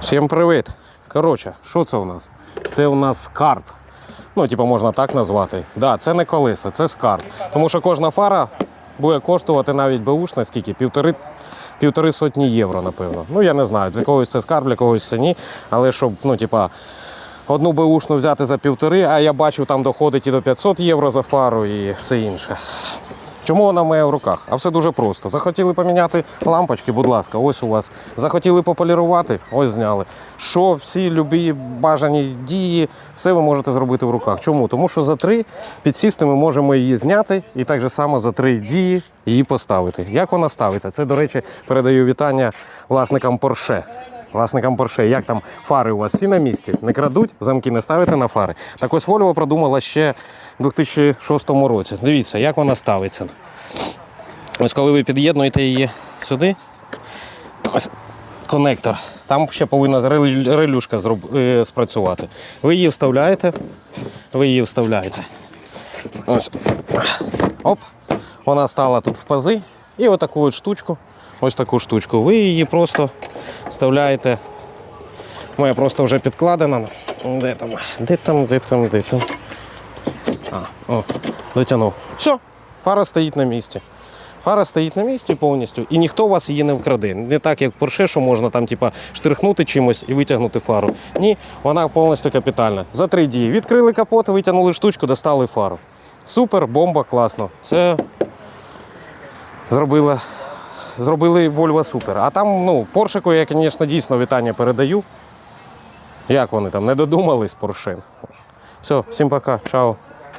Всім привіт! Коротше, що це у нас? Це у нас скарб. Ну, типу, можна так назвати. Да, це не колеса, це скарб. Тому що кожна фара буде коштувати навіть беушна, скільки? Півтори, півтори сотні євро, напевно. Ну, я не знаю, для когось це скарб, для когось це ні. Але щоб, ну, типа, одну беушну взяти за півтори, а я бачив, там доходить і до 500 євро за фару і все інше. Чому вона в мене в руках? А все дуже просто. Захотіли поміняти лампочки, будь ласка, ось у вас. Захотіли пополірувати, ось зняли. Що всі любі бажані дії, все ви можете зробити в руках. Чому? Тому що за три підсісти ми можемо її зняти і так же само за три дії її поставити. Як вона ставиться? Це, до речі, передаю вітання власникам Porsche. Власникам Porsche, як там фари у вас всі на місці, не крадуть, замки не ставите на фари. Так ось Volvo продумала ще в 2006 році. Дивіться, як вона ставиться. Ось коли ви під'єднуєте її сюди, ось конектор, там ще повинна релюшка е, спрацювати. Ви її вставляєте, ви її вставляєте. Ось. Оп. Вона стала тут в пази. І отаку от штучку, ось таку штучку. Ви її просто вставляєте. Моя просто вже підкладена. Де там? Де там, де там, де там? А, о, дотягнув. Все, фара стоїть на місці. Фара стоїть на місці повністю, і ніхто у вас її не вкраде. Не так, як в Porsche, що можна там, типа, штрихнути чимось і витягнути фару. Ні, вона повністю капітальна. За три дії. Відкрили капот, витягнули штучку, достали фару. Супер, бомба, класно. Це зробила, зробили Volvo супер. А там, ну, Поршику я, звісно, дійсно вітання передаю. Як вони там не додумались Porsche. Все, всім пока, чао.